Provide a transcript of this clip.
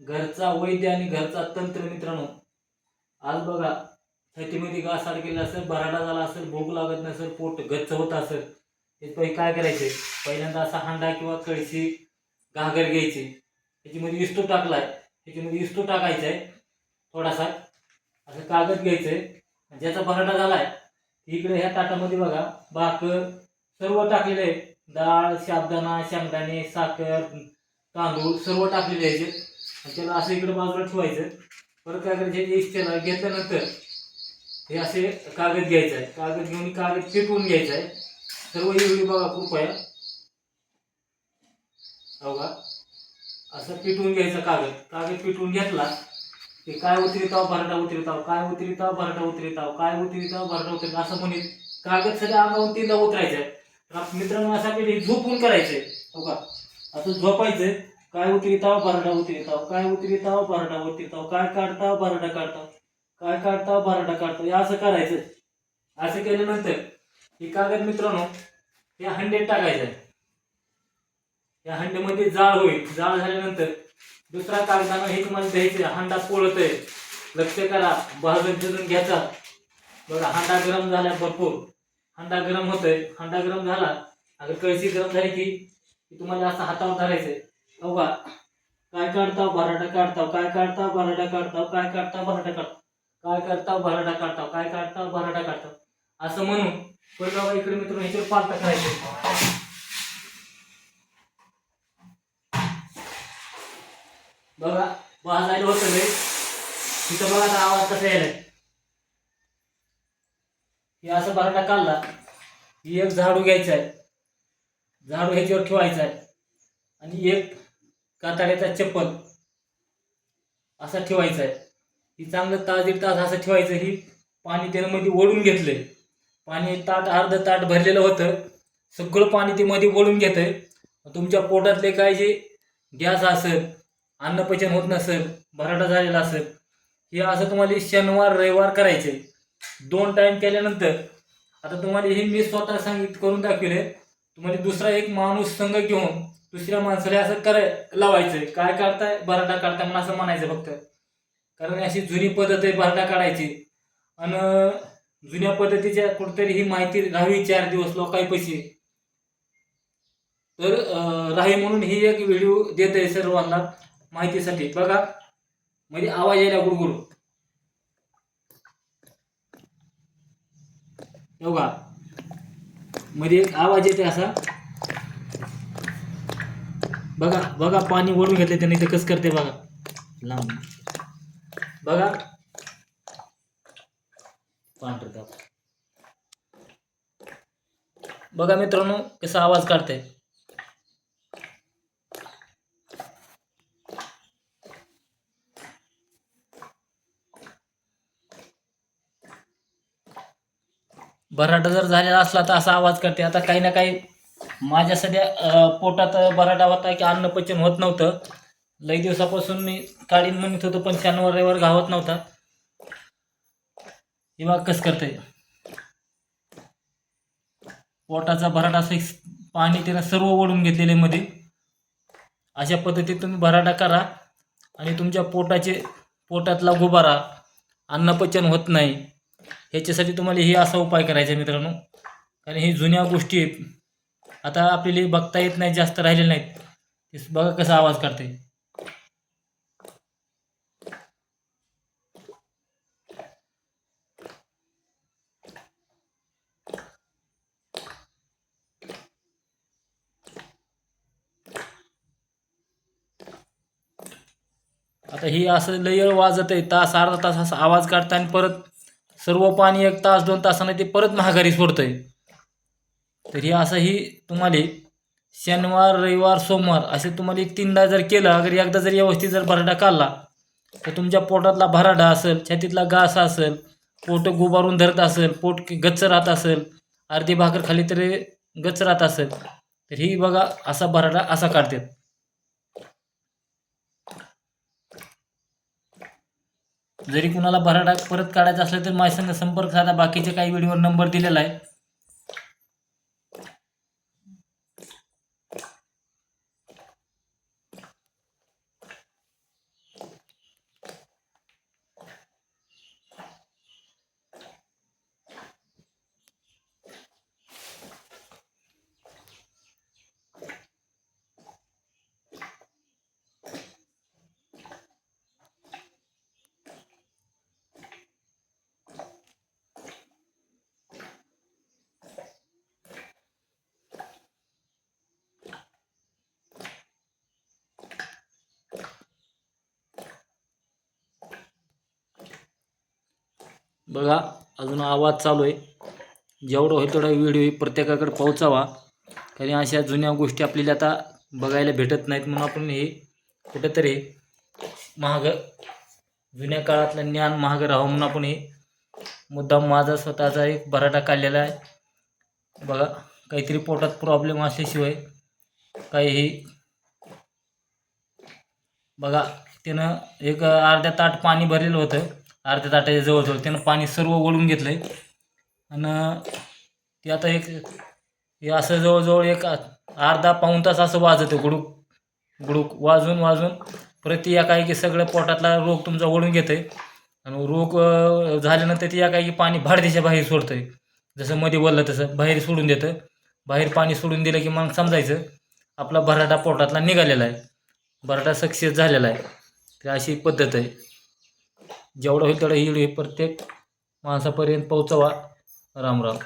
घरचा वैद्य आणि घरचा तंत्र मित्रांनो आज बघा छातीमध्ये घास केला असेल बराडा झाला असेल भूक लागत नसेल पोट गच्च होत असेल हे पहिले काय करायचे? पहिल्यांदा असा हांडा किंवा कळशी घागर घ्यायची. त्याच्यामध्ये इस्तू टाकलाय. त्याच्यामध्ये इस्तू टाकायचा आहे थोडासा असं कागद घ्यायचंय. ज्याचा भराडा झालाय इकडे ह्या ताटामध्ये बघा भाकर सर्व टाकलेलं आहे. डाळ शाबदाना शेंगदाणे साखर तांदूळ सर्व टाकलेले आहे. त्याला असं इकडे बाजूला ठेवायचं. परत काय करायचं हे त्याला घेतल्यानंतर हे असे कागद घ्यायचं आहे. कागद घेऊन कागद चिटवून घ्यायचा आहे. सर्व एवढी बघा कृपया. हो का? असं पिटवून घ्यायचा कागद. कागद पिटवून घेतला की काय उतरिताव भरडा उतरिताव काय उतरिताव भरडा उतरिताव काय उतरिताव भरडा उतरित असं म्हणित कागद सगळ्या अंगावून तीनदा उतरायचं तर मित्रांनो असा आपल्याला झोपून करायचंय हो का? असं झोपायचं काय उतरिताव भरडा उतरिताव काय उतरिताव भरडा उतरिताव काय काढताव भरडा काढताव काय काढताव भरडा काढताव हे असं करायचं. असं केल्यानंतर हे कागद मित्रांनो या हंडीत टाकायचं आहे. या हंड्यामध्ये जाळ होईल. जाळ झाल्यानंतर दुसरा कागदानं हे तुम्हाला द्यायचं हांडा पोळत आहे लक्ष करा. भाजून शिजून घ्यायचा. बघा हांडा गरम झाला भरपूर. हांडा गरम होतोय. हांडा गरम झाला. अगर कळशी गरम झाली की की तुम्हाला असं हातावर धरायचंय. हो का काय काढताव? भराटा काढताव? काय काढताव? भराटा काढताव? काय काढताव? भराटा काढताव? काय करताव भराटा काढताव? काय काढताव? भराटा काढताव? असं म्हणून पण बाबा इकडे मित्र ह्याच्यावर पालता करायचं. बघा वाजायला होतं रे तिथं बघा आता आवाज कसा यायला हे असं बराटा काढला एक झाडू घ्यायचा आहे झाडू ह्याच्यावर ठेवायचा आहे आणि एक कातड्याचा चप्पल. असा ठेवायचा आहे ही चांगलं तास दीड तास असं ठेवायचं ही पाणी त्यानं मध्ये ओढून घेतलंय. पाणी ताट अर्ध ताट भरलेलं होतं. सगळं पाणी ते मध्ये ओढून घेतंय तुमच्या पोटातले काय जे गॅस असेल अन्नपचन होत नसेल भराटा झालेला असेल हे असं तुम्हाला शनिवार रविवार करायचे दोन टाईम केल्यानंतर आता तुम्हाला हे मी स्वतः सांगित करून दाखवले तुम्हाला दुसरा एक माणूस संघ घेऊन दुसऱ्या माणसाला असं कराय लावायचं काय काढताय? बराटा काढताय म्हणून असं म्हणायचं फक्त. कारण अशी जुनी पद्धत आहे बराटा काढायची. आणि जुन्या पद्धतीच्या कुठेतरी ही माहिती राहावी चार दिवस लोकांपैकी तर राही म्हणून ही एक व्हिडिओ देत आहे सर्वांना माहितीसाठी. बघा. म्हणजे आवाज यायला गुडगुड. बघा. मध्ये एक आवाज येते असा. बघा बघा पाणी ओढून घेतले त्याने ते कस करते बघा. लांब. बघा. पांढरं बघा मित्रांनो कसा आवाज काढते भराटा जर झालेला असला तर असा आवाज करते आता काही ना काही माझ्या सध्या पोटात बराटा होता की अन्न पचन होत नव्हतं. लई दिवसापासून मी काढीन म्हणत होतो पण शनिवार रविवार घावत नव्हता. किंवा कस कसं करते पोटाचा भराटा असं पाणी त्यानं सर्व ओढून घेतलेले मध्ये. अशा पद्धतीत तुम्ही भराटा करा आणि तुमच्या पोटाचे पोटातला गुबारा अन्नपचन होत नाही. ह्याच्यासाठी तुम्हाला हे असा उपाय करायचा आहे मित्रांनो. कारण हे जुन्या गोष्टी आहेत. आता आपल्याला बघता येत नाही जास्त राहिले नाहीत. बघा कसा आवाज काढते आता ही असं लय वाजत आहे तास अर्धा तास असा आवाज काढता आणि परत सर्व पाणी एक तास दोन तासाने ते परत महागारी सोडतंय. तर हे असं ही तुम्हाला शनिवार रविवार सोमवार असे तुम्हाला एक तीनदा जर केलं अगर एकदा जर व्यवस्थित जर भराडा काढला तर तुमच्या पोटातला भराडा असेल छातीतला घास असेल पोट गुबारून धरत असेल पोट गच्च राहत असेल अर्धी भाकर खाली तरी गच्च राहत असेल तर ही बघा असा भराडा असा काढतात. जरी कुणाला भराडा परत काढायचा असला तर माझ्या संग संपर्क साधा. बाकीचे काही व्हिडिओवर नंबर दिलेला आहे. बघा अजून आवाज चालू आहे. जेवढं होईल तेवढा व्हिडिओ प्रत्येकाकडे पोहोचावा. कारण अशा जुन्या गोष्टी आपल्याला आता बघायला भेटत नाहीत म्हणून आपण हे कुठंतरी महाग जुन्या काळातलं ज्ञान महाग राहावं म्हणून आपण हे मुद्दाम माझा स्वतःचा एक बराटा काढलेला आहे. बघा काहीतरी पोटात प्रॉब्लेम असल्याशिवाय काहीही बघा त्यानं एक अर्ध्या ताट पाणी भरलेलं होतं. अर्ध्या ताटाच्या जवळजवळ त्यानं पाणी सर्व ओढून घेतलं आहे आणि ते आता एक हे असं जवळजवळ एक अर्धा पाऊण तास असं वाजतं गुडूक गुडूक वाजून वाजून प्रति एकाएकी सगळं पोटातला रोग तुमचा ओढून घेतं आहे आणि रोग झाल्यानंतर ते एकाएकी पाणी भाडदेशा बाहेर सोडतं आहे जसं मध्ये बोललं तसं बाहेर सोडून देतं. बाहेर पाणी सोडून दिलं की मग समजायचं आपला भराटा पोटातला निघालेला आहे. भराटा सक्सेस झालेला आहे. तर अशी पद्धत आहे. जेवढं होईल तेवढं ही प्रत्येक माणसापर्यंत पोहोचवा. राम राम.